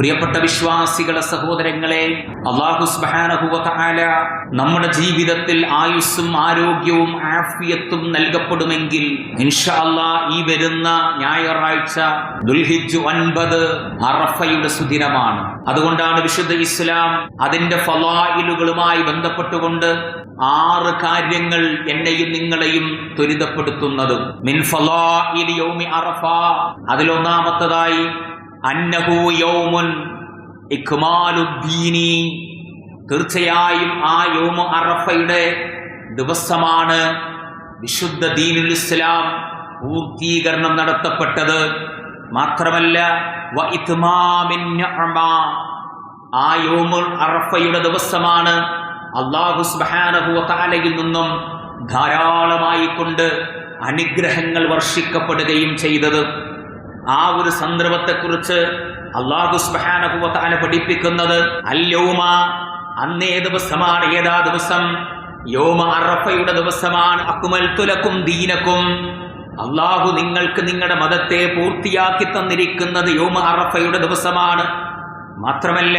പ്രിയപ്പെട്ട വിശ്വാസികളെ സഹോദരങ്ങളെ അള്ളാഹു സുബ്ഹാനഹുവതആല നമ്മുടെ ജീവിതത്തിൽ ആയുസ്സും ആരോഗ്യവും ആഫിയത്തും നൽകപ്പെടുമെങ്കിൽ ഇൻഷാ അല്ലാ ഈ വരുന്ന ഞായറാഴ്ച ദുൽഹിജ് ഒൻപത് അറഫയുടെ സുദിനമാണ്. അതുകൊണ്ടാണ് വിശുദ്ധ ഇസ്ലാം അതിന്റെ ഫലായിലുകളുമായി ബന്ധപ്പെട്ടുകൊണ്ട് ആറ് കാര്യങ്ങൾ എന്നെയും നിങ്ങളെയും ത്വരിതപ്പെടുത്തുന്നത്. മിൻ അറഫ. അതിലൊന്നാമത്തതായി അന്നഹു യൗമുൻ തീർച്ചയായും ആ യോമ അറഫയുടെ ദിവസമാണ് വിശുദ്ധ ദീനുൽ ഇസ്ലാം പൂർത്തീകരണം നടത്തപ്പെട്ടത്. മാത്രമല്ല ആ യോമുൽ അറഫയുടെ ദിവസമാണ് അള്ളാഹു സുബ്ഹാനഹു വതആലയിൽ നിന്നും ധാരാളമായി കൊണ്ട് അനുഗ്രഹങ്ങൾ വർഷിക്കപ്പെടുകയും ചെയ്തത്. ആ ഒരു സന്ദർഭത്തെ കുറിച്ച് അള്ളാഹു സുബ്ഹാനഹു വതആല പഠിപ്പിക്കുന്നത് അല്യോമ അന്നേ ദിവസമാണ് ഏതാ ദിവസം? യോമ അറഫയുടെ ദിവസമാണ്. അക്കുമൽത്തുലക്കും ദീനക്കും. അള്ളാഹു നിങ്ങൾക്ക് നിങ്ങളുടെ മതത്തെ പൂർത്തിയാക്കി തന്നിരിക്കുന്നത് യോമ അറഫയുടെ ദിവസമാണ്. മാത്രമല്ല.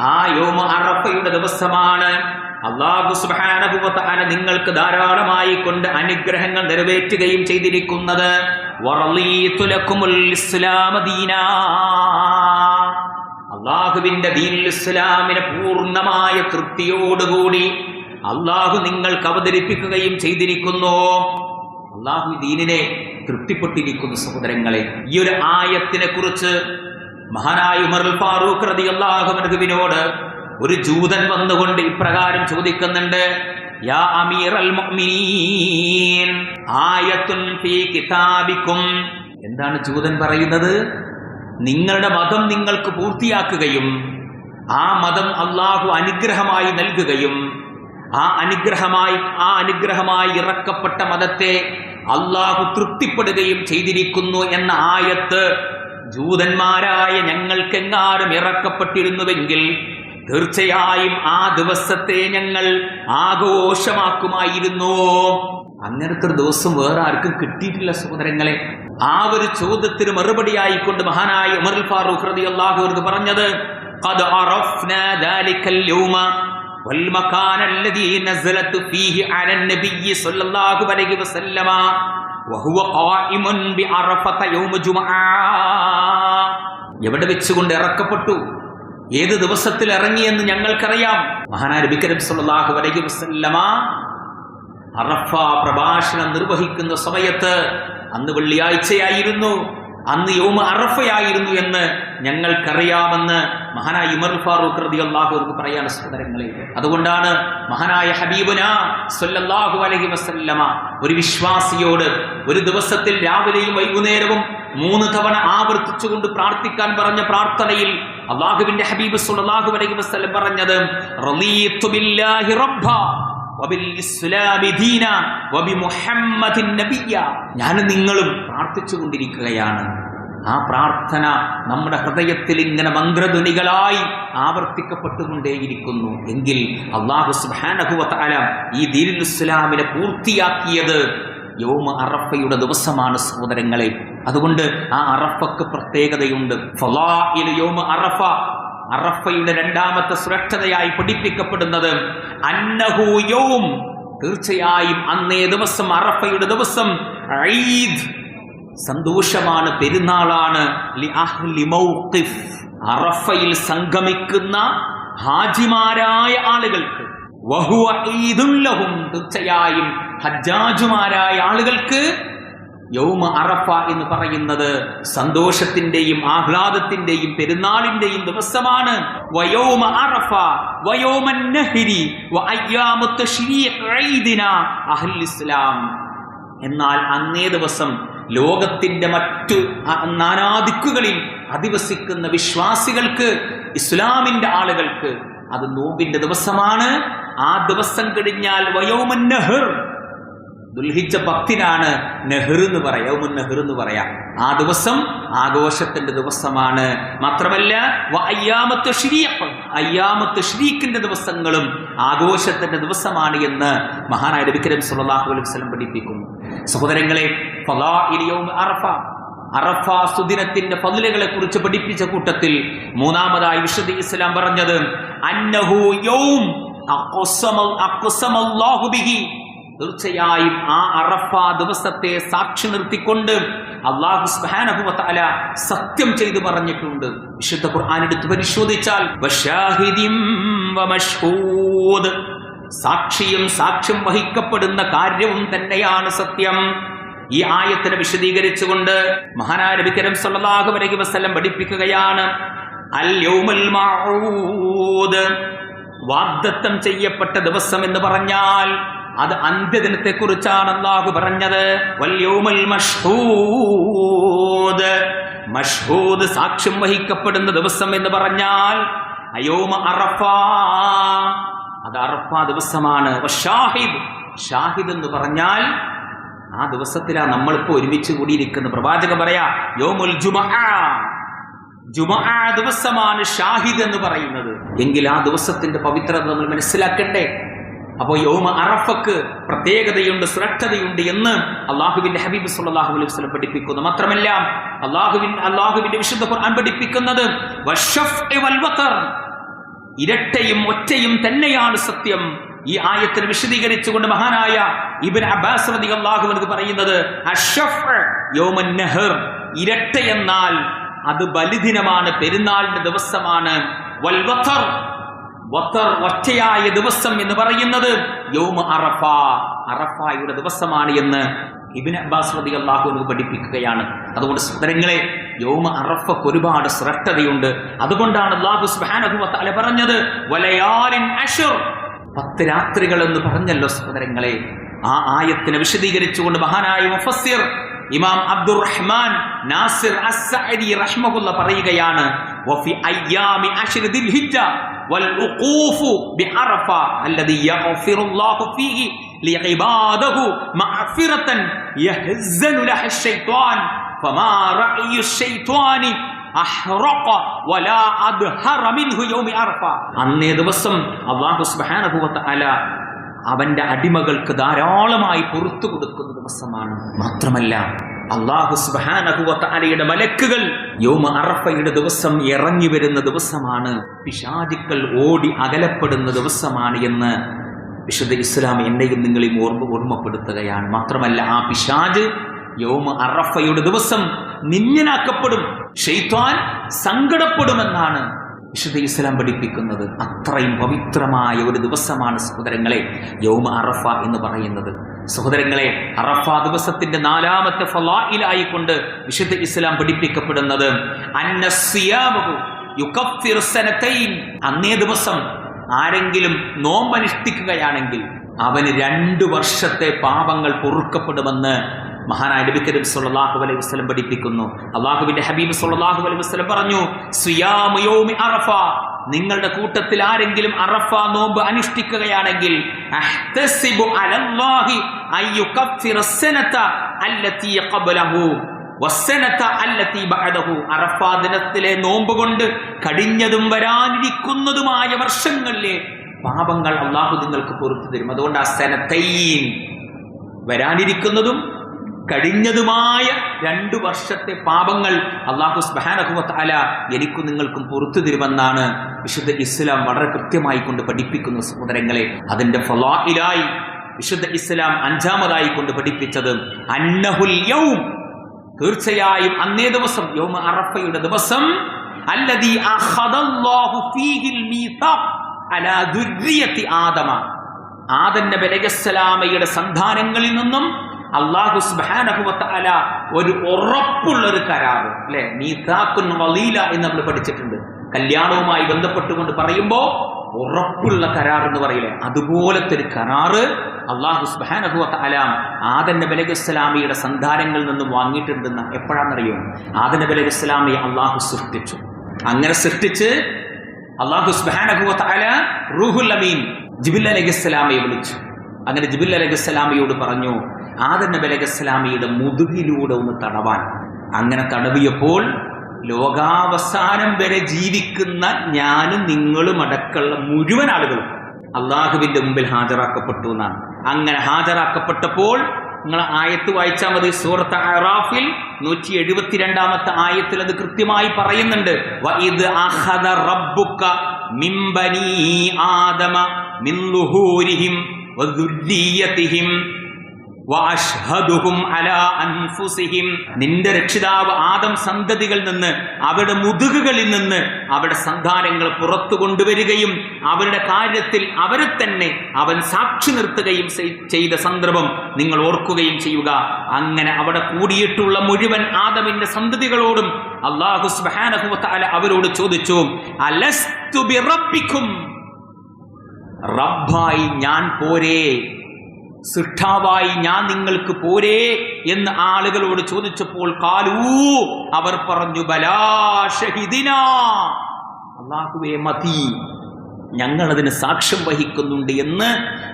ആ യോമ അറഫയുടെ ദിവസമാണ്. അള്ളാഹു സുബ്ഹാനഹു വതആല നിങ്ങൾക്ക് ധാരാളമായി കൊണ്ട് അനുഗ്രഹങ്ങൾ നിറവേറ്റുകയും ചെയ്തിരിക്കുന്നത്. അള്ളാഹുവിന്റെ ദീനുൽ ഇസ്ലാമിനെ പൂർണമായ തൃപ്തിയോടുകൂടി അള്ളാഹു നിങ്ങൾക്ക് അവതരിപ്പിക്കുകയും ചെയ്തിരിക്കുന്നു. അള്ളാഹു ദീനിനെ തൃപ്തിപ്പെട്ടിരിക്കുന്നു സഹോദരങ്ങളെ. ഈ ഒരു ആയത്തിനെ കുറിച്ച് മഹാനായ ഉമർ ഫാറൂഖ് റതി അള്ളാഹു അള്ളാഹുവിനോട് ഒരു ജൂതൻ വന്നുകൊണ്ട് ഇപ്രകാരം ചോദിക്കുന്നുണ്ട് യാ അമീർ അൽ മുഅ്മിനീൻ ആയത്തുൻ ഫീ കിതാബിക്കും. എന്താണ് ജൂതൻ പറയുന്നത്? നിങ്ങളുടെ മതം നിങ്ങൾക്ക് പൂർത്തിയാക്കുകയും ആ മതം അള്ളാഹു അനുഗ്രഹമായി നൽകുകയും ആ അനുഗ്രഹമായി ആ അനുഗ്രഹമായി ഇറക്കപ്പെട്ട മതത്തെ അള്ളാഹു തൃപ്തിപ്പെടുകയും ചെയ്തിരിക്കുന്നു എന്ന ആയത്ത് ജൂതന്മാരായ ഞങ്ങൾക്കെങ്ങാനും ഇറക്കപ്പെട്ടിരുന്നുവെങ്കിൽ തീർച്ചയായും ആ ദിവസത്തെ ഞങ്ങൾ ആഘോഷമാക്കുമായിരുന്നു അങ്ങനത്തെ ഒരു ദിവസം വേറെ ആർക്കും കിട്ടിയിട്ടില്ല സഹോദരങ്ങളെ ആ ഒരു ചോദ്യത്തിന് മറുപടിയായിക്കൊണ്ട് മഹാനായ ഉമർ ഫാറൂഖ് റളിയല്ലാഹു അൻഹു പറഞ്ഞത് قد عرفنا ذلك اليوم والمكان الذي نزلت فيه على النبي صلى الله عليه وسلم وهو قائم بعرفة يوم جمعة എവിടെ വെച്ചുകൊണ്ട് ഇറക്കപ്പെട്ടു ഏത് ദിവസത്തിൽ ഇറങ്ങിയെന്ന് ഞങ്ങൾക്കറിയാം. മഹാനായ നബി കരീം സല്ലല്ലാഹു അലൈഹി വസല്ലമ അറഫ പ്രഭാഷണം നിർവഹിക്കുന്ന സമയത്ത് അന്ന് വെള്ളിയാഴ്ചയായിരുന്നു. അന്ന് യോമ അറഫയായിരുന്നു എന്ന് ഞങ്ങൾക്കറിയാമെന്ന് മഹാനായ ഇമർ ഫാറൂഖ് റതി അള്ളാഹുർക്ക് പറയാൻ സഹോദരങ്ങളെ. അതുകൊണ്ടാണ് മഹാനായ ഹബീബുന സല്ലല്ലാഹു അലൈഹി വസല്ലമ ഒരു വിശ്വാസിയോട് ഒരു ദിവസത്തിൽ രാവിലെയും വൈകുന്നേരവും മൂന്ന് തവണ ആവർത്തിച്ചുകൊണ്ട് പ്രാർത്ഥിക്കാൻ പറഞ്ഞ പ്രാർത്ഥനയിൽ അള്ളാഹുവിന്റെ ഹബീബ് സുല്ലാഹു അലൈഹി വസ്ലം പറഞ്ഞത് ഞാനും നിങ്ങളും പ്രാർത്ഥിച്ചു കൊണ്ടിരിക്കുകയാണ്. ആ പ്രാർത്ഥന നമ്മുടെ ഹൃദയത്തിൽ ഇങ്ങനെ മന്ത്രധ്വനികളായി ആവർത്തിക്കപ്പെട്ടുകൊണ്ടേയിരിക്കുന്നു. എങ്കിൽ അള്ളാഹു സുബ്ഹാനഹു വതആല ഈ ദീനുൽ ഇസ്ലാമിനെ പൂർത്തിയാക്കിയത് യോമ അറഫയുടെ ദിവസമാണ് സഹോദരങ്ങളെ. അതുകൊണ്ട് ആ അറഫക്ക് പ്രത്യേകതയുണ്ട്. അറഫ. അറഫയുടെ രണ്ടാമത്തെ സുരക്ഷതയായി പഠിപ്പിക്കപ്പെടുന്നത് അന്നഹു യൗം. തീർച്ചയായും അന്നേ ദിവസം അറഫയുടെ ദിവസം സന്തോഷമാണ് പെരുന്നാളാണ്. അറഫയിൽ സംഗമിക്കുന്ന ഹാജിമാരായ ആളുകൾക്ക് വഹുവ തീർച്ചയായും ഹജ്ജാജുമാരായ ആളുകൾക്ക് യൗമ അറഫ എന്ന് പറയുന്നത് സന്തോഷത്തിന്റെയും ആഹ്ലാദത്തിന്റെയും പെരുന്നാളിന്റെയും ദിവസമാണ്. വയോമ അറഫ വയോമൻ അഹ്ലുൽ ഇസ്ലാം എന്നാൽ അന്നേ ദിവസം ലോകത്തിന്റെ മറ്റു നാനാദിക്കുകളിൽ അധിവസിക്കുന്ന വിശ്വാസികൾക്ക് ഇസ്ലാമിന്റെ ആളുകൾക്ക് അത് നോമ്പിന്റെ ദിവസമാണ്. ആ ദിവസം കഴിഞ്ഞാൽ വയോമൻ നെഹർ ദുൽഹിജ പത്തിനാണ് നെഹ്റു എന്ന് പറയാം യൗമുൻ നെഹ്റു എന്ന് പറയാം. ആ ദിവസം ആഘോഷത്തിന്റെ ദിവസമാണ്. മാത്രമല്ല അയ്യാമത്ത് ഷ്രീഖ് അയ്യാമത്ത് ഷ്രീഖിന്റെ ദിവസങ്ങളും ആഘോഷത്തിന്റെ ദിവസമാണ് എന്ന് മഹാനായ നബി സുല്ലാഹു അലൈഹി വസല്ലം പഠിപ്പിക്കുന്നു. സഹോദരങ്ങളെ അറഫ അറഫ സുദിനത്തിന്റെ പതിലുകളെ കുറിച്ച് പഠിപ്പിച്ച കൂട്ടത്തിൽ മൂന്നാമതായി വിശുദ്ധ ഇസ്ലാം പറഞ്ഞത് അന്നഹു യൗം അഖ്സമ- അഖ്സമല്ലാഹു ബിഹി. തീർച്ചയായും ആ അറഫ ദിവസത്തെ സാക്ഷി നിർത്തിക്കൊണ്ട് അള്ളാഹു സുബ്ഹാനഹു വ സത്യം ചെയ്തു പറഞ്ഞിട്ടുണ്ട്. വിശുദ്ധ ഖുർആൻ എടുത്ത് പരിശോധിച്ചാൽ സാക്ഷിയും സാക്ഷ്യം വഹിക്കപ്പെടുന്ന കാര്യവും തന്നെയാണ് സത്യം. ഈ ആയത്തിനെ വിശദീകരിച്ചുകൊണ്ട് മഹാനായ നബി കരീം സല്ലല്ലാഹു അലൈഹി വസല്ലം പഠിപ്പിക്കുകയാണ് അൽ യൗമൽ വാഗ്ദത്തം ചെയ്യപ്പെട്ട ദിവസം എന്ന് പറഞ്ഞാൽ അത് അന്ത്യദിനത്തെ കുറിച്ചാണ് അള്ളാഹു പറഞ്ഞത് മഷ്ഹൂദ്. സാക്ഷ്യം വഹിക്കപ്പെടുന്ന ദിവസം എന്ന് പറഞ്ഞാൽ അയോമ അറഫ. അത് അറഫ ദിവസമാണ്. ഷാഹിദ്. ഷാഹിദ് എന്ന് പറഞ്ഞാൽ ആ ദിവസത്തിലാ നമ്മളിപ്പോ ഒരുമിച്ച് കൂടിയിരിക്കുന്ന പ്രവാചക പറയാ യോമുൽ ജുമ. ജുമ ദിവസമാണ് ഷാഹിദ് എന്ന് പറയുന്നത്. എങ്കിൽ ആ ദിവസത്തിന്റെ പവിത്രത നമ്മൾ മനസ്സിലാക്കണ്ടേ അപ്പോൾ യോമ അറഫക്ക് പ്രത്യേകതയുണ്ട് ശ്രദ്ധതയുണ്ട് എന്ന് അള്ളാഹുവിന്റെ ഹബീബ് സുല്ലാഹു അലൈഹി വസ്ലം പഠിപ്പിക്കുന്നു. മാത്രമല്ല അള്ളാഹുവിൻ അള്ളാഹുവിന്റെ വിശുദ്ധ ഖുർആൻ പഠിപ്പിക്കുന്നത് ഇരട്ടയും ഒറ്റയും തന്നെയാണ് സത്യം. ഈ ആയത്തിന് വിശദീകരിച്ചുകൊണ്ട് മഹാനായ ഇബൻ അബ്ബാസ് അള്ളാഹു എന്ന് പറയുന്നത് ഇരട്ട എന്നാൽ അത് ബലിദിനമാണ് പെരുന്നാളിന്റെ ദിവസമാണ്. വൽ വതർ വത്തർ ഒറ്റയായ ദിവസം എന്ന് പറയുന്നത് യൗമ അറഫ അറഫായുടെ ദിവസമാണ് എന്ന് ഇബിൻ അബ്ബാസ് റബി അള്ളാഹു എന്ന് പഠിപ്പിക്കുകയാണ്. അതുകൊണ്ട് സഹോദരങ്ങളെ യോമ അറഫക്ക് ഒരുപാട് ശ്രേഷ്ഠതയുണ്ട്. അതുകൊണ്ടാണ് അള്ളാഹു തആല പറഞ്ഞത് വലയാലിൻ പത്ത് രാത്രികൾ എന്ന് പറഞ്ഞല്ലോ സഹോദരങ്ങളെ. ആ ആയത്തിനെ വിശദീകരിച്ചുകൊണ്ട് മഹാനായ മുഫസ്സിർ ഇമാം അബ്ദുറഹ്മാൻ നാസിർ അസ്സഅദി പറയുകയാണ് വഫി അയ്യാമി അശ്രി ദിൽഹിജ്ജ والوقوف بعرفة الذي يغفر الله فيه لعباده مغفرة يهزن لها الشيطان فما رأي الشيطان അഹ്റഖ വലാ അദ്ഹറ മിൻഹു യൗമി അറഫ അന്നേ ദിവസം അല്ലാഹു സുബ്ഹാനഹു വ തആല അവന്റെ അടിമകൾക്ക് ധാരാളമായി പുറത്തു കൊടുക്കുന്ന ദിവസമാണ് മാത്രമല്ല അള്ളാഹു സുബ്ഹാനഹു വ മലക്കുകൾ യോമ അറഫയുടെ ദിവസം ഇറങ്ങി വരുന്ന ദിവസമാണ്. പിശാചുക്കൾ ഓടി അകലപ്പെടുന്ന ദിവസമാണ് എന്ന് വിശുദ്ധ ഇസ്ലാം എന്നെയും നിങ്ങളെയും ഓർമ്മ ഓർമ്മപ്പെടുത്തുകയാണ്. മാത്രമല്ല ആ പിശാജ് യോമ അറഫയുടെ ദിവസം നിന്യനാക്കപ്പെടും ഷെയ്ത്വാൻ സങ്കടപ്പെടുമെന്നാണ് വിശുദ്ധ ഇസ്ലാം പഠിപ്പിക്കുന്നത്. അത്രയും പവിത്രമായ ഒരു ദിവസമാണ് സഹോദരങ്ങളെ യോമ അറഫ എന്ന് പറയുന്നത്. സഹോദരങ്ങളെ അറഫ ദിവസത്തിന്റെ നാലാമത്തെ ഫലായിലായിക്കൊണ്ട് വിശുദ്ധ ഇസ്ലാം പഠിപ്പിക്കപ്പെടുന്നത്. അന്നേ ദിവസം ആരെങ്കിലും നോമ്പനുഷ്ഠിക്കുകയാണെങ്കിൽ അവന് രണ്ട് വർഷത്തെ പാപങ്ങൾ പൊറുക്കപ്പെടുമെന്ന് മഹാനായ നബി കരീം സല്ലല്ലാഹു അലൈഹി വസല്ലം പഠിപ്പിക്കുന്നു. അള്ളാഹുവിന്റെ ഹബീബ് സല്ലല്ലാഹു അലൈഹി വസല്ലം പറഞ്ഞു സിയാമു യൗമി അറഫ. നിങ്ങളുടെ കൂട്ടത്തിൽ ആരെങ്കിലും അറഫ നോമ്പ് അനുഷ്ഠിക്കുകയാണെങ്കിൽ അഹ്തസിബു അലല്ലാഹി സനത ബഅദഹു. ദിനത്തിലെ നോമ്പ് കൊണ്ട് കടിഞ്ഞതും വരാനിരിക്കുന്നതുമായ വർഷങ്ങളിലെ പാപങ്ങൾ അള്ളാഹു നിങ്ങൾക്ക് പൊറത്തു തരും. അതുകൊണ്ട് ആ സനത്തൈൻ വരാനിരിക്കുന്നതും കഴിഞ്ഞതുമായ രണ്ടു വർഷത്തെ പാപങ്ങൾ അള്ളാഹു സ്ബഹാനഹുവത്ത് അല എനിക്കും നിങ്ങൾക്കും പുറത്തു തരുമെന്നാണ് വിശുദ്ധ ഇസ്ലാം വളരെ കൃത്യമായി കൊണ്ട് പഠിപ്പിക്കുന്ന സഹോദരങ്ങളെ. അതിന്റെ ഫലായിലായി വിശുദ്ധ ഇസ്ലാം അഞ്ചാമതായി കൊണ്ട് പഠിപ്പിച്ചത് അന്നഹുൽ യൗം. തീർച്ചയായും അന്നേ ദിവസം യൗമ അറഫയുടെ ദിവസം അല്ലദീ അഹദല്ലാഹു ഫീഹിൽ മീസാഖ് അലാ ദുർരിയത്തി ആദമ. ആദം നബി സന്താനങ്ങളിൽ നിന്നും അള്ളാഹു വ ഒരു ഉറപ്പുള്ള ഒരു കരാർ അല്ലെ? മീസാഖുൻ വലീല എന്ന് നമ്മൾ പഠിച്ചിട്ടുണ്ട്. കല്യാണവുമായി ബന്ധപ്പെട്ടുകൊണ്ട് പറയുമ്പോൾ ഉറപ്പുള്ള കരാർ എന്ന് പറയില്ലേ? അതുപോലത്തെ ഒരു കരാറ് അള്ളാഹു സുബ്ഹാനഹു അലാം ആദന ബലഗുസ്ലാമിയുടെ സന്താനങ്ങളിൽ നിന്നും വാങ്ങിയിട്ടുണ്ടെന്ന് എപ്പോഴാണെന്നറിയോ ആദം നബി അലൈഹിസ്സലാമയെ അള്ളാഹു സൃഷ്ടിച്ചു. അങ്ങനെ സൃഷ്ടിച്ച് അള്ളാഹു സുബ്ഹാനഹു അല റൂഹുൽ അമീൻ ജിബിൽ അലൈഹിസ്സലാമയെ വിളിച്ചു. അങ്ങനെ ജിബിൽ അലൈഹിസ്സലാമയോട് പറഞ്ഞു ആദം നബി അലൈഹിസ്സലാമയുടെ മുതുകിലൂടെ ഒന്ന് തടവാൻ. അങ്ങനെ തടവിയപ്പോൾ ലോകാവസാനം വരെ ജീവിക്കുന്ന ഞാനും നിങ്ങളും അടക്കമുള്ള മുഴുവൻ ആളുകളും അള്ളാഹുവിന്റെ മുമ്പിൽ ഹാജരാക്കപ്പെട്ടു എന്നാണ്. അങ്ങനെ ഹാജരാക്കപ്പെട്ടപ്പോൾ നിങ്ങൾ ആയത്ത് വായിച്ചാൽ മതി. സൂറത്ത് അറാഫിൽ നൂറ്റി എഴുപത്തിരണ്ടാമത്തെ ആയത്തിൽ അത് കൃത്യമായി പറയുന്നുണ്ട്. ആദമ മിൻ നിന്റെ രക്ഷിതാവ് ആദം സന്തതികളിൽ നിന്ന് അവരുടെ മുതുകുകളിൽ നിന്ന് അവരുടെ സന്താനങ്ങൾ പുറത്തു കൊണ്ടുവരികയും അവരുടെ കാര്യത്തിൽ അവരെ തന്നെ അവൻ സാക്ഷി നിർത്തുകയും ചെയ്ത സന്ദർഭം നിങ്ങൾ ഓർക്കുകയും ചെയ്യുക. അങ്ങനെ അവിടെ കൂടിയിട്ടുള്ള മുഴുവൻ ആദമിന്റെ സന്തതികളോടും അള്ളാഹു സുബ്ഹാനഹു വ അവരോട് ചോദിച്ചു അലസ്തു റബ്ബായി ഞാൻ പോരേ. സൃഷ്ടാവായി ഞാൻ നിങ്ങൾക്ക് പോരേ എന്ന് ആളുകളോട് ചോദിച്ചപ്പോൾ കാലൂ അവർ പറഞ്ഞു ബലാ ഷഹിദിന അള്ളാഹുവേ മതി ഞങ്ങൾ അതിന് സാക്ഷ്യം വഹിക്കുന്നുണ്ട് എന്ന്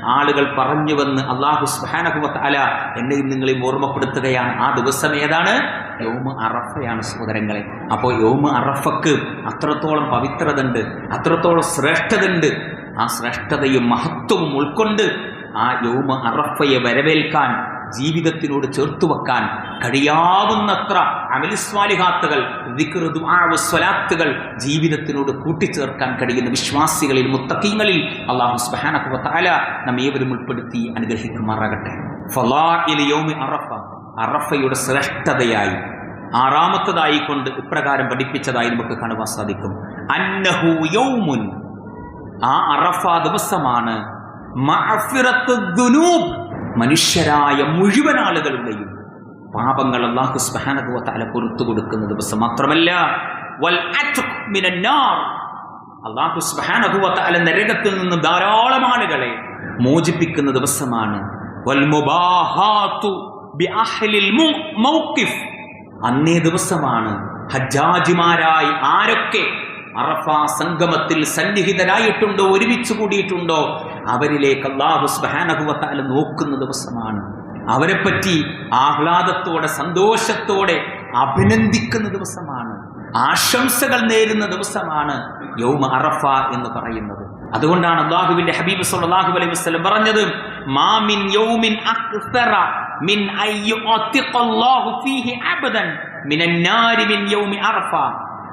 ആളുകൾ പറഞ്ഞുവെന്ന് അള്ളാഹു സുഹാനഹുവത്ത് അല എന്നെയും നിങ്ങളെയും ഓർമ്മപ്പെടുത്തുകയാണ്. ആ ദിവസം ഏതാണ്? യോമ അറഫയാണ് സഹോദരങ്ങളെ. അപ്പോൾ യോമ അറഫക്ക് അത്രത്തോളം പവിത്രത ഉണ്ട് അത്രത്തോളം ശ്രേഷ്ഠത ഉണ്ട് ആ ശ്രേഷ്ഠതയും മഹത്വവും ഉൾക്കൊണ്ട് ആ യോമ അറഫയെ വരവേൽക്കാൻ ജീവിതത്തിനോട് ചേർത്തു വെക്കാൻ കഴിയാവുന്നത്ര അമലിസ്വാലിഹാത്തുകൾ സ്വലാത്തുകൾ ജീവിതത്തിനോട് കൂട്ടിച്ചേർക്കാൻ കഴിയുന്ന വിശ്വാസികളിൽ മുത്തക്കീങ്ങളിൽ അള്ളാഹു സുബാനക്കുവത്താല നമ്മേവരും ഉൾപ്പെടുത്തി അനുഗ്രഹിക്കുമാറാകട്ടെ. ഫലാഇൽ യൗമി അറഫ അറഫയുടെ ശ്രേഷ്ഠതയായി ആറാമത്തതായി കൊണ്ട് ഇപ്രകാരം പഠിപ്പിച്ചതായി നമുക്ക് കാണുവാൻ സാധിക്കും. അന്നഹു യൗമുൻ ആ അറഫ ദിവസമാണ് മനുഷ്യരായ മുഴുവൻ ആളുകളുടെയും പാപങ്ങൾ അള്ളാഹു സുബ്ഹാനഹു വ തആല പുറത്തു കൊടുക്കുന്ന ദിവസം മാത്രമല്ല. അള്ളാഹു സുബ്ഹാനഹു വ തആല നരകത്തിൽ നിന്ന് ധാരാളം ആളുകളെ മോചിപ്പിക്കുന്ന ദിവസമാണ്. അന്നേ ദിവസമാണ് ഹജ്ജാജിമാരായി ആരൊക്കെ അറഫ സംഗമത്തിൽ സന്നിഹിതരായിട്ടുണ്ടോ ഒരുമിച്ച് കൂടിയിട്ടുണ്ടോ അവരിലേക്ക് അള്ളാഹു സ്ബഹാനഹുവത്താല നോക്കുന്ന ദിവസമാണ്. അവരെപ്പറ്റി ആഹ്ലാദത്തോടെ സന്തോഷത്തോടെ അഭിനന്ദിക്കുന്ന ദിവസമാണ്. ആശംസകൾ നേരുന്ന ദിവസമാണ് യൗമ അറഫ എന്ന് പറയുന്നത്. അതുകൊണ്ടാണ് അള്ളാഹുവിന്റെ ഹബീബ് സല്ലല്ലാഹു അലൈഹി വസല്ലം പറഞ്ഞത് മാ മിൻ യൗമിൻ മിൻ ഫീഹി അബദൻ മിൻ യൗമി അറഫ.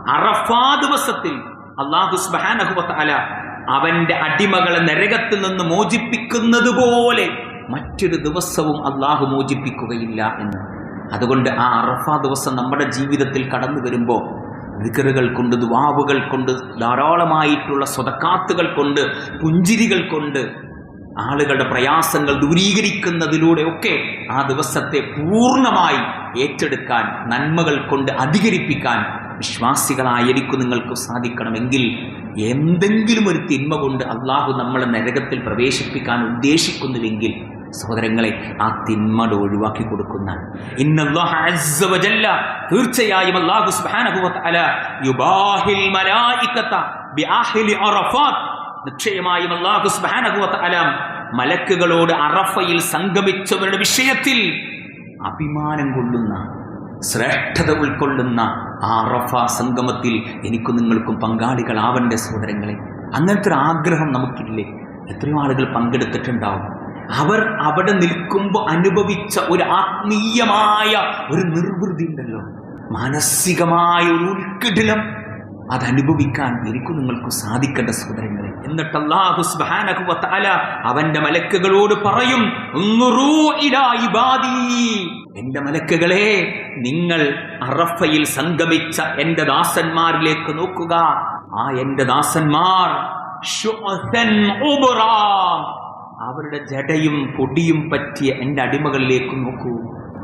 അറഫാ ദിവസത്തിൽ അള്ളാഹു സുബ്ഹാനഹു വ തആല അവന്റെ അടിമകളെ നരകത്തിൽ നിന്ന് മോചിപ്പിക്കുന്നത് പോലെ മറ്റൊരു ദിവസവും അള്ളാഹു മോചിപ്പിക്കുകയില്ല എന്ന്. അതുകൊണ്ട് ആ അറഫ ദിവസം നമ്മുടെ ജീവിതത്തിൽ കടന്നു വരുമ്പോൾ വികറുകൾ കൊണ്ട് ദുവാവുകൾ കൊണ്ട് ധാരാളമായിട്ടുള്ള സ്വതക്കാത്തുകൾ കൊണ്ട് പുഞ്ചിരികൾ കൊണ്ട് ആളുകളുടെ പ്രയാസങ്ങൾ ദൂരീകരിക്കുന്നതിലൂടെയൊക്കെ ആ ദിവസത്തെ പൂർണമായി ഏറ്റെടുക്കാൻ നന്മകൾ കൊണ്ട് അധികരിപ്പിക്കാൻ വിശ്വാസികളായിരിക്കും നിങ്ങൾക്ക് സാധിക്കണമെങ്കിൽ എന്തെങ്കിലും ഒരു തിന്മ കൊണ്ട് അള്ളാഹു നമ്മളെ നരകത്തിൽ പ്രവേശിപ്പിക്കാൻ ഉദ്ദേശിക്കുന്നുവെങ്കിൽ സഹോദരങ്ങളെ ആ തിന്മട് ഒഴിവാക്കി കൊടുക്കുന്ന തീർച്ചയായും അറഫാത്ത്. നിശ്ചയമായും വ തആല മലക്കുകളോട് അറഫയിൽ സംഗമിച്ചവരുടെ വിഷയത്തിൽ അഭിമാനം കൊള്ളുന്ന ശ്രേഷ്ഠത ഉൾക്കൊള്ളുന്ന ആ റഫ സംഗമത്തിൽ എനിക്കും നിങ്ങൾക്കും പങ്കാളികളാവന്റെ സഹോദരങ്ങളെ. അങ്ങനത്തെ ഒരു ആഗ്രഹം നമുക്കില്ലേ? എത്രയോ ആളുകൾ പങ്കെടുത്തിട്ടുണ്ടാവും. അവർ അവിടെ നിൽക്കുമ്പോൾ അനുഭവിച്ച ഒരു ആത്മീയമായ ഒരു നിർവൃതി ഉണ്ടല്ലോ. മാനസികമായ ഒരു ഉൾക്കിടിലം അതനുഭവിക്കാൻ എനിക്കും നിങ്ങൾക്കും സാധിക്കേണ്ട സഹോദരങ്ങളെ. എന്നിട്ട് അള്ളാഹു അവന്റെ മലക്കുകളോട് പറയും എന്റെ മലക്കുകളെ നിങ്ങൾ അറഫയിൽ സംഗമിച്ച എന്റെ ദാസന്മാരിലേക്ക് നോക്കുക ആ എന്റെ ദാസന്മാർ. അവരുടെ ജടയും പൊടിയും പറ്റിയ എന്റെ അടിമകളിലേക്ക് നോക്കൂ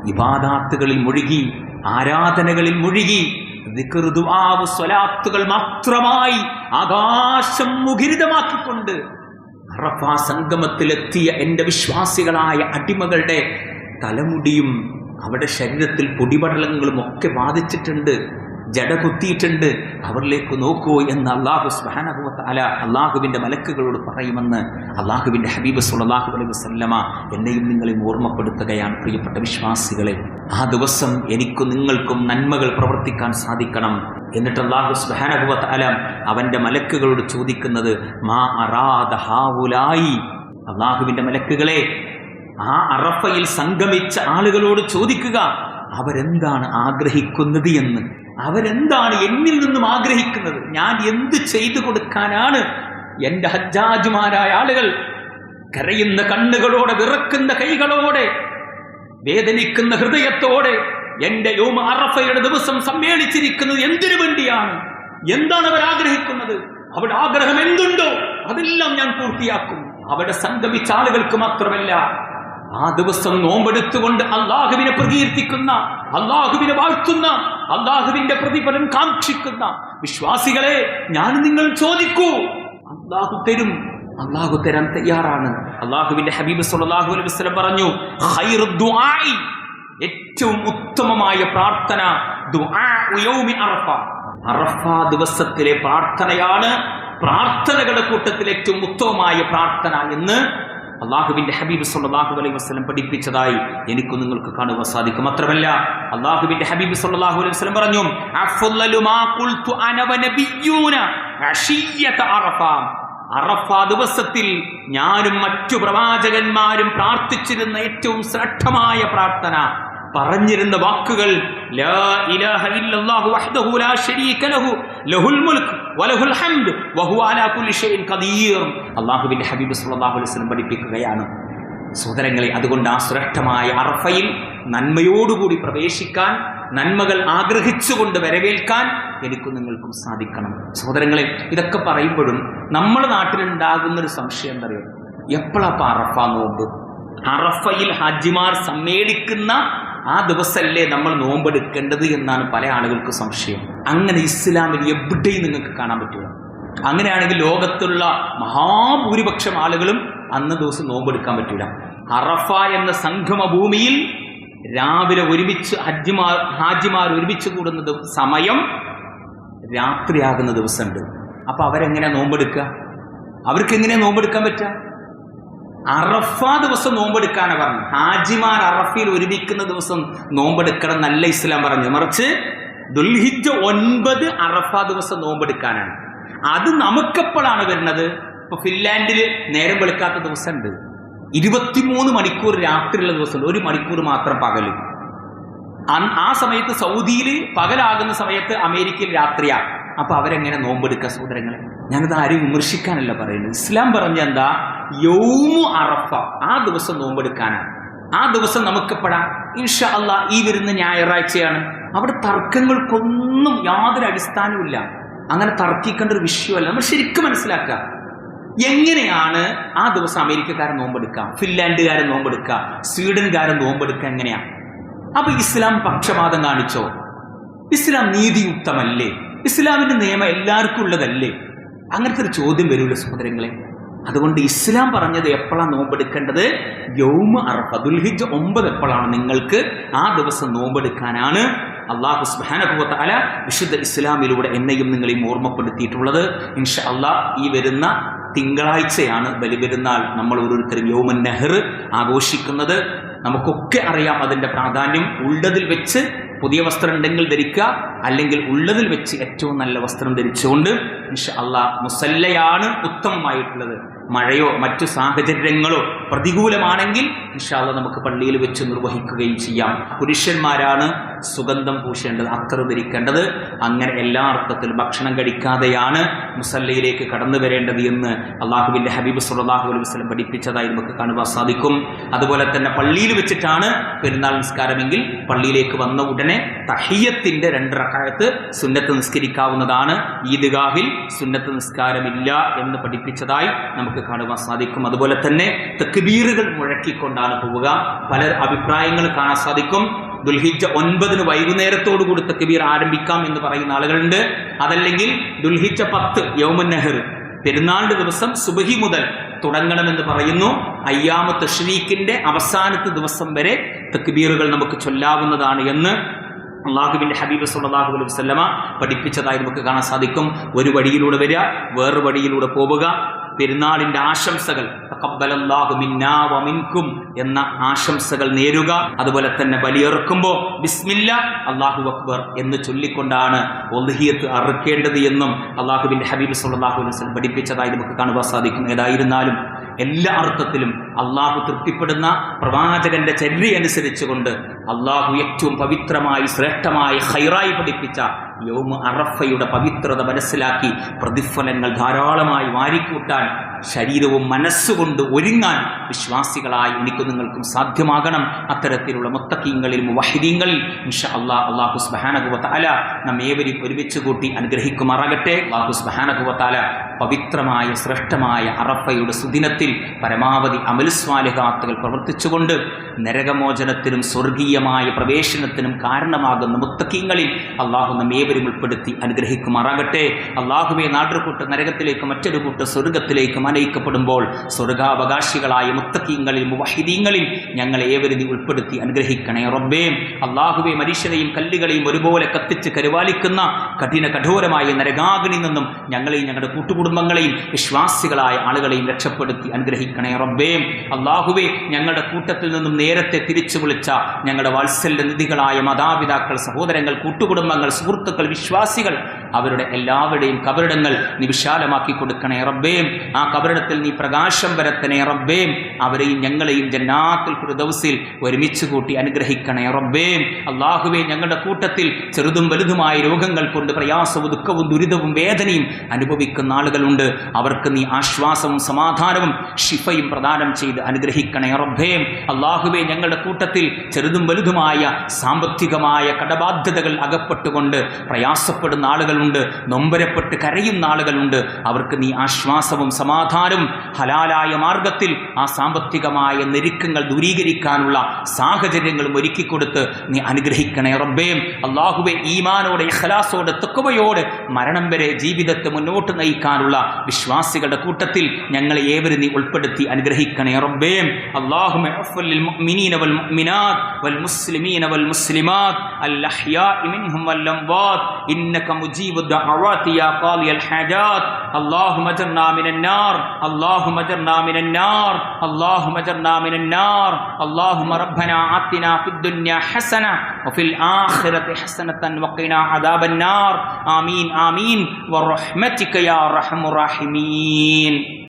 ഇബാദാത്തുകളിൽ മുഴുകി ആരാധനകളിൽ മുഴുകി സ്വലാത്തുകൾ മാത്രമായി ആകാശം മുഖരിതമാക്കിക്കൊണ്ട് അറഫ സംഗമത്തിലെത്തിയ എന്റെ വിശ്വാസികളായ അടിമകളുടെ തലമുടിയും അവരുടെ ശരീരത്തിൽ പൊടിപടലങ്ങളും ഒക്കെ ബാധിച്ചിട്ടുണ്ട് ജട കുത്തിയിട്ടുണ്ട്. അവരിലേക്ക് നോക്കൂ എന്ന് അള്ളാഹു സ്മഹാനഭവത്താല അള്ളാഹുവിന്റെ മലക്കുകളോട് പറയുമെന്ന് അള്ളാഹുവിന്റെ ഹബീബ് സുല്ലാഹു അലൈഹി വസല്ലമ എന്നെയും നിങ്ങളെയും ഓർമ്മപ്പെടുത്തുകയാണ്. പ്രിയപ്പെട്ട വിശ്വാസികളെ ആ ദിവസം എനിക്കും നിങ്ങൾക്കും നന്മകൾ പ്രവർത്തിക്കാൻ സാധിക്കണം എന്നിട്ട് അള്ളാഹു സ്മഹാനഭവത്ത് അല അവന്റെ മലക്കുകളോട് ചോദിക്കുന്നത് മാ അറാദ ഹാവുലായി? അള്ളാഹുവിന്റെ മലക്കുകളെ ആ അറഫയിൽ സംഗമിച്ച ആളുകളോട് ചോദിക്കുക അവരെന്താണ് ആഗ്രഹിക്കുന്നത് എന്ന്? അവരെന്താണ് എന്നിൽ നിന്നും ആഗ്രഹിക്കുന്നത്? ഞാൻ എന്ത് ചെയ്തു കൊടുക്കാനാണ് എന്റെ ഹജ്ജാജുമാരായ ആളുകൾ കരയുന്ന കണ്ണുകളോടെ വിറക്കുന്ന കൈകളോടെ വേദനിക്കുന്ന ഹൃദയത്തോടെ എന്റെ യോമ അറഫയുടെ ദിവസം സമ്മേളിച്ചിരിക്കുന്നത് എന്തിനു വേണ്ടിയാണ്? എന്താണ് അവർ ആഗ്രഹിക്കുന്നത്? അവിടെ ആഗ്രഹം എന്തുണ്ടോ? അതെല്ലാം ഞാൻ പൂർത്തിയാക്കും. അവിടെ സംഗമിച്ച ആളുകൾക്ക് മാത്രമല്ല ആ ദിവസം നോമ്പെടുത്തുകൊണ്ട് അള്ളാഹുവിനെ പ്രകീർത്തിക്കുന്ന അള്ളാഹുവിനെ വാഴ്ത്തുന്ന അള്ളാഹുവിന്റെ പ്രതിഫലം കാക്ഷിക്കുന്ന വിശ്വാസികളെ ഞാൻ നിങ്ങൾ ചോദിക്കൂ. അള്ളാഹു തരും അള്ളാഹു തരാൻ തയ്യാറാണ്. അള്ളാഹുവിന്റെ ഹബീബ് സല്ലല്ലാഹു അലൈഹി വസല്ലം പറഞ്ഞു ഏറ്റവും ഉത്തമമായ പ്രാർത്ഥന അറഫ ദിവസത്തിലെ പ്രാർത്ഥനയാണ് പ്രാർത്ഥനകളുടെ കൂട്ടത്തിൽ ഏറ്റവും ഉത്തമമായ പ്രാർത്ഥന എന്ന് അള്ളാഹുവിന്റെ ഹബീബ് സല്ലല്ലാഹു അലൈഹി വസ്ലം പഠിപ്പിച്ചതായി എനിക്കും നിങ്ങൾക്ക് കാണുവാൻ സാധിക്കും. മാത്രമല്ല അള്ളാഹുബിന്റെ ഹബീബ് സല്ലല്ലാഹു അലൈഹി വസ്ലം പറഞ്ഞു അറഫ ദിവസത്തിൽ ഞാനും മറ്റു പ്രവാചകന്മാരും പ്രാർത്ഥിച്ചിരുന്ന ഏറ്റവും ശ്രേഷ്ഠമായ പ്രാർത്ഥന പറഞ്ഞിരുന്ന വാക്കുകൾ ഹബീബ് പഠിപ്പിക്കുകയാണ് സഹോദരങ്ങളെ അതുകൊണ്ട് ആ ശ്രേഷ്ഠമായ അർഫയിൽ നന്മയോടുകൂടി പ്രവേശിക്കാൻ നന്മകൾ ആഗ്രഹിച്ചുകൊണ്ട് വരവേൽക്കാൻ എനിക്കും നിങ്ങൾക്കും സാധിക്കണം. സഹോദരങ്ങളെ ഇതൊക്കെ പറയുമ്പോഴും നമ്മുടെ നാട്ടിലുണ്ടാകുന്ന ഒരു സംശയം എന്താ പറയുക എപ്പോഴാ അറഫ നോമ്പ്? അറഫയിൽ ഹാജിമാർ സമ്മേളിക്കുന്ന ആ ദിവസമല്ലേ നമ്മൾ നോമ്പെടുക്കേണ്ടത് എന്നാണ് പല ആളുകൾക്ക് സംശയം. അങ്ങനെ ഇസ്ലാമിൽ എവിടെയും നിങ്ങൾക്ക് കാണാൻ പറ്റില്ല അങ്ങനെയാണെങ്കിൽ ലോകത്തുള്ള മഹാഭൂരിപക്ഷം ആളുകളും അന്ന് ദിവസം നോമ്പെടുക്കാൻ പറ്റില്ല അറഫ എന്ന സംഗമ ഭൂമിയിൽ രാവിലെ ഒരുമിച്ച് ഹജ്ജിമാർ ഹാജിമാർ ഒരുമിച്ച് കൂടുന്ന സമയം രാത്രിയാകുന്ന ദിവസമുണ്ട്. അപ്പൊ അവരെങ്ങനെ നോമ്പെടുക്കുക? അവർക്ക് എങ്ങനെ നോമ്പെടുക്കാൻ പറ്റുക? അറഫ ദിവസം നോമ്പെടുക്കാനാണ് പറഞ്ഞു. ഹാജിമാർ അറഫയിൽ ഒരുമിക്കുന്ന ദിവസം നോമ്പെടുക്കണം നല്ല ഇസ്ലാം പറഞ്ഞു മറിച്ച് ദുൽഹിജ ഒൻപത് അറഫ ദിവസം നോമ്പെടുക്കാനാണ്. അത് നമുക്കെപ്പോഴാണ് വരുന്നത്? ഇപ്പൊ ഫിൻലാൻഡിൽ നേരം വെളുക്കാത്ത ദിവസമുണ്ട്. ഇരുപത്തിമൂന്ന് മണിക്കൂർ രാത്രിയുള്ള ദിവസമുണ്ട്. ഒരു മണിക്കൂർ മാത്രം പകൽ. ആ സമയത്ത് സൗദിയിൽ പകലാകുന്ന സമയത്ത് അമേരിക്കയിൽ രാത്രിയാണ് അപ്പൊ അവരെങ്ങനെ നോമ്പെടുക്കുക സഹോദരങ്ങളെ? ഞാനത് ആരും വിമർശിക്കാനല്ല പറയുന്നത്. ഇസ്ലാം പറഞ്ഞ എന്താ? യൗമു അറഫ. ആ ദിവസം നോമ്പെടുക്കാനാണ് ആ ദിവസം നമുക്ക് പെടാം ഇൻഷാ അല്ലാ ഈ വരുന്ന ഞായറാഴ്ചയാണ്. അവിടെ തർക്കങ്ങൾക്കൊന്നും യാതൊരു അടിസ്ഥാനവുമില്ല അങ്ങനെ തർക്കിക്കേണ്ട ഒരു വിഷയമല്ല. നമ്മൾ ശരിക്കും മനസ്സിലാക്കുക. എങ്ങനെയാണ് ആ ദിവസം അമേരിക്കക്കാരൻ നോമ്പെടുക്കുക? ഫിൻലാൻഡുകാരൻ നോമ്പെടുക്കുക? സ്വീഡൻകാരൻ നോമ്പെടുക്കുക? എങ്ങനെയാണ് അപ്പൊ ഇസ്ലാം പക്ഷപാതം കാണിച്ചോ? ഇസ്ലാം നീതിയുക്തമല്ലേ? ഇസ്ലാമിന്റെ നിയമം എല്ലാവർക്കും ഉള്ളതല്ലേ? അങ്ങനത്തെ ഒരു ചോദ്യം വരൂല്ലോ സഹോദരങ്ങളെ? അതുകൊണ്ട് ഇസ്ലാം പറഞ്ഞത് എപ്പോഴാണ് നോമ്പെടുക്കേണ്ടത്? യൗമ അർഹദുൽ ദുൽഹിജ് ഒമ്പത് എപ്പോഴാണ് നിങ്ങൾക്ക് ആ ദിവസം നോമ്പെടുക്കാനാണ്? അള്ളാഹു സുബാനഹുവല വിശുദ്ധ ഇസ്ലാമിലൂടെ എന്നെയും നിങ്ങളെയും ഓർമ്മപ്പെടുത്തിയിട്ടുള്ളത്. ഇൻഷ അള്ളാഹ് ഈ വരുന്ന തിങ്കളാഴ്ചയാണ് ബലിപെരുന്നാൾ. നമ്മൾ ഓരോരുത്തരും യോമൻ നെഹ്റ് ആഘോഷിക്കുന്നത്. നമുക്കൊക്കെ അറിയാം അതിന്റെ പ്രാധാന്യം ഉള്ളതിൽ വെച്ച് പുതിയ വസ്ത്രം ഉണ്ടെങ്കിൽ ധരിക്കുക അല്ലെങ്കിൽ ഉള്ളതിൽ വെച്ച് ഏറ്റവും നല്ല വസ്ത്രം ധരിച്ചുകൊണ്ട് അള്ളാഹ് മുസല്ലയാണ് ഉത്തമമായിട്ടുള്ളത്. മഴയോ മറ്റു സാഹചര്യങ്ങളോ പ്രതികൂലമാണെങ്കിൽ ഇൻഷാല്ല നമുക്ക് പള്ളിയിൽ വെച്ച് നിർവഹിക്കുകയും ചെയ്യാം. പുരുഷന്മാരാണ് സുഗന്ധം പൂശേണ്ടത് അത്തർ ധരിക്കേണ്ടത്. അങ്ങനെ എല്ലാ അർത്ഥത്തിലും ഭക്ഷണം കഴിക്കാതെയാണ് മുസല്ലയിലേക്ക് കടന്നു വരേണ്ടത് എന്ന് അള്ളാഹുവിന്റെ ഹബീബ് സുല്ലാഹു അലൈഹി വസ്ലം പഠിപ്പിച്ചതായി നമുക്ക് കാണുവാൻ സാധിക്കും. അതുപോലെ തന്നെ പള്ളിയിൽ വെച്ചിട്ടാണ് പെരുന്നാൾ നിസ്കാരമെങ്കിൽ പള്ളിയിലേക്ക് വന്ന ഉടനെ തഹിയത്തിന്റെ രണ്ട് റക്കായത്ത് സുന്നത്ത് നിസ്കരിക്കാവുന്നതാണ്. ഈദ്ഗാഹിൽ സുന്നത്ത് നിസ്കാരമില്ല എന്ന് പഠിപ്പിച്ചതായി നമുക്ക് കാണുവാൻ സാധിക്കും. അതുപോലെ തന്നെ തക്ബീറുകൾ മുഴക്കിക്കൊണ്ടാണ് പോവുക. പല അഭിപ്രായങ്ങൾ കാണാൻ സാധിക്കും. ദുൽഹിജ ഒൻപതിന് വൈകുന്നേരത്തോടു കൂടി തക്ബീർ ആരംഭിക്കാം എന്ന് പറയുന്ന ആളുകളുണ്ട്. അതല്ലെങ്കിൽ ദുൽഹിജ പത്ത് യൗമൻ നെഹ്റു പെരുന്നാളിന്റെ ദിവസം സുബഹി മുതൽ തുടങ്ങണമെന്ന് പറയുന്നു. അയ്യാമ തഷ്രീഖിന്റെ അവസാനത്തെ ദിവസം വരെ തക്ബീറുകൾ നമുക്ക് ചൊല്ലാവുന്നതാണ് എന്ന് അള്ളാഹുബിന്റെ ഹബീബ് സല്ലല്ലാഹു അലൈഹി വസ്ലമ പഠിപ്പിച്ചതായി നമുക്ക് കാണാൻ സാധിക്കും. ഒരു വഴിയിലൂടെ വരിക വേറൊരു വഴിയിലൂടെ പോവുക. പെരുന്നാളിന്റെ ആശംസകൾ. മിൻകും എന്ന ആശംസകൾ നേരുക. അതുപോലെ തന്നെ ബലിയെറുക്കുമ്പോൾ ബിസ്മില്ല അള്ളാഹു അക്ബർ എന്ന് ചൊല്ലിക്കൊണ്ടാണ് ഒൽഹിയത്ത് അറുക്കേണ്ടത് എന്നും അള്ളാഹുബിന്റെ ഹബീബ് സുല്ലാഹു വസല്ലം പഠിപ്പിച്ചതായി നമുക്ക് കാണുവാൻ സാധിക്കും. ഏതായിരുന്നാലും എല്ലാ അർത്ഥത്തിലും അള്ളാഹു തൃപ്തിപ്പെടുന്ന പ്രവാചകന്റെ ചര്യ അനുസരിച്ചുകൊണ്ട് അള്ളാഹു ഏറ്റവും പവിത്രമായി ശ്രേഷ്ഠമായി ഹൈറായി പഠിപ്പിച്ച യോമ അറഫയുടെ പവിത്രത മനസ്സിലാക്കി പ്രതിഫലങ്ങൾ ധാരാളമായി വാരിക്കൂട്ടാൻ ശരീരവും മനസ്സുകൊണ്ട് ഒരുങ്ങാൻ വിശ്വാസികളായി എനിക്ക് നിങ്ങൾക്കും സാധ്യമാകണം. അത്തരത്തിലുള്ള മുത്തക്കീങ്ങളിൽ വഹിദീങ്ങളിൽ ഇൻഷാ അള്ളാ അള്ളാഹു സ്ബഹാനകുവത്താല നാം ഏവരും ഒരുമിച്ച് കൂട്ടി അനുഗ്രഹിക്കുമാറാകട്ടെ. അള്ളാഹു സ്ബഹാനകുവത്താല പവിത്രമായ ശ്രേഷ്ഠമായ അറഫയുടെ സുദിനത്തിൽ പരമാവധി അമലുസ്വാലിഹാത്തുകൾ പ്രവർത്തിച്ചുകൊണ്ട് നരകമോചനത്തിനും സ്വർഗീയമായ പ്രവേശനത്തിനും കാരണമാകുന്ന മുത്തക്കീങ്ങളിൽ അള്ളാഹു നമ്മേവരും ഉൾപ്പെടുത്തി അനുഗ്രഹിക്കുമാറാകട്ടെ. അള്ളാഹുവെ നാടുകൂട്ട് നരകത്തിലേക്ക് മറ്റൊരു കൂട്ട് സ്വർഗത്തിലേക്ക് അനയിക്കപ്പെടുമ്പോൾ സ്വർഗാവകാശികളായ മുത്തക്കീങ്ങളിൽ മുവഹിദീങ്ങളിൽ ഞങ്ങളെ ഏവരും ഉൾപ്പെടുത്തി അനുഗ്രഹിക്കണേ റബ്ബേ. അള്ളാഹുവെ മനുഷ്യരെയും കല്ലുകളെയും ഒരുപോലെ കത്തിച്ച് കരുവാലിക്കുന്ന കഠിന കഠോരമായ നരകാഗ്നിൽ നിന്നും ഞങ്ങളെയും ഞങ്ങളുടെ കൂട്ടുകുടുംബങ്ങളെയും വിശ്വാസികളായ ആളുകളെയും രക്ഷപ്പെടുത്തി അനുഗ്രഹിക്കണേ റബ്ബേ. അള്ളാഹുവേ ഞങ്ങളുടെ കൂട്ടത്തിൽ നിന്നും നേരത്തെ തിരിച്ചു വിളിച്ച ഞങ്ങളുടെ വാത്സല്യ നിധികളായ മാതാപിതാക്കൾ സഹോദരങ്ങൾ കൂട്ടുകുടുംബങ്ങൾ സുഹൃത്തുക്കൾ വിശ്വാസികൾ അവരുടെ എല്ലാവരുടെയും കബറിടങ്ങൾ നീ വിശാലമാക്കി കൊടുക്കണേ റബ്ബേം. ആ കബറിടത്തിൽ നീ പ്രകാശം വരത്തണേ റബ്ബേം. അവരെയും ഞങ്ങളെയും ജന്നാത്തിൽ ഫിർദൗസിൽ ഒരുമിച്ച് കൂട്ടി അനുഗ്രഹിക്കണേ റബ്ബേം. അള്ളാഹുവെ ഞങ്ങളുടെ കൂട്ടത്തിൽ ചെറുതും വലുതുമായ രോഗങ്ങൾ കൊണ്ട് പ്രയാസവും ദുഃഖവും ദുരിതവും വേദനയും അനുഭവിക്കുന്ന ആളുകളുണ്ട്. അവർക്ക് നീ ആശ്വാസവും സമാധാനവും ഷിഫയും പ്രദാനം ചെയ്ത് അനുഗ്രഹിക്കണേ റബ്ബേം. അള്ളാഹുവെ ഞങ്ങളുടെ കൂട്ടത്തിൽ ചെറുതും വലുതുമായ സാമ്പത്തികമായ കടബാധ്യതകൾ അകപ്പെട്ടുകൊണ്ട് പ്രയാസപ്പെടുന്ന ആളുകളുണ്ട്. നൊമ്പരപ്പെട്ട് കരയുന്ന ആളുകളുണ്ട് അവർക്ക് നീ ആശ്വാസവും സമാധാനവും ഹലാലായ മാർഗത്തിൽ ആ സാമ്പത്തികമായ ഞെരുക്കങ്ങൾ ദൂരീകരിക്കാനുള്ള സാഹചര്യങ്ങളും ഒരുക്കിക്കൊടുത്ത് നീ അനുഗ്രഹിക്കണേ റബ്ബേ അള്ളാഹുവെ ഈമാനോടെ ഇഖ്ലാസോടെ തെക്കുവയോടെ മരണം വരെ ജീവിതത്തെ മുന്നോട്ട് നയിക്കാനുള്ള വിശ്വാസികളുടെ കൂട്ടത്തിൽ ഞങ്ങളെ ഏവരും നീ ഉൾപ്പെടുത്തി അനുഗ്രഹിക്കണേ റബ്ബേ അള്ളാഹുമ للمؤمنين والمؤمنات والمسلمين والمسلمات الأحياء منهم والأموات إنك مجيب الدعوات يا قاضي الحاجات. اللهم اجرنا من النار. اللهم اجرنا من النار. اللهم اجرنا من النار. اللهم ربنا آتنا في الدنيا حسنة وفي الآخرة حسنة وقنا عذاب النار. آمين آمين. ورحمتك يا أرحم الراحمين.